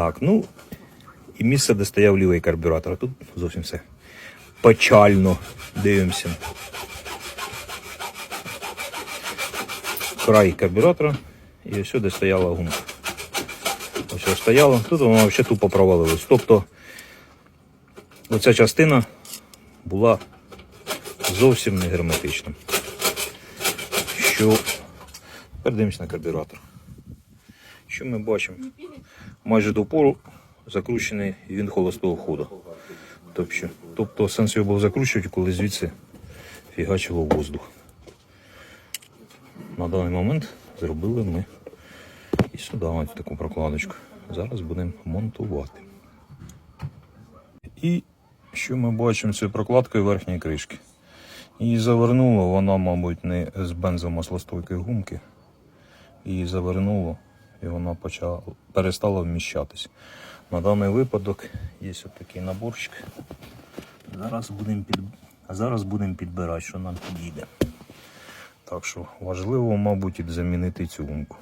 Так, ну і місце, де стояв лівий карбюратор. Тут зовсім все печально. Дивимося. Край карбюратора і ось сюди стояла гумка. Ось стояла. Тут вона взагалі тупо провалилась. Тобто оця частина була зовсім не герметична. Що тепер на карбюратор. Що ми бачимо? Майже до пору закручений він холостого ходу. Тобто, тобто сенс його був закручувати, коли звідси фігачило воздух. На даний момент зробили ми і сюди таку прокладочку. Зараз будемо монтувати. І що ми бачимо цією прокладкою верхньої кришки? Її завернуло, вона, мабуть, не з бензомаслостойкої гумки. Її завернуло і вона почала, перестала вміщатись. На даний випадок є такий наборчик. Зараз будемо під... Зараз будемо підбирати, що нам підійде. Так що важливо, мабуть, замінити цю гумку.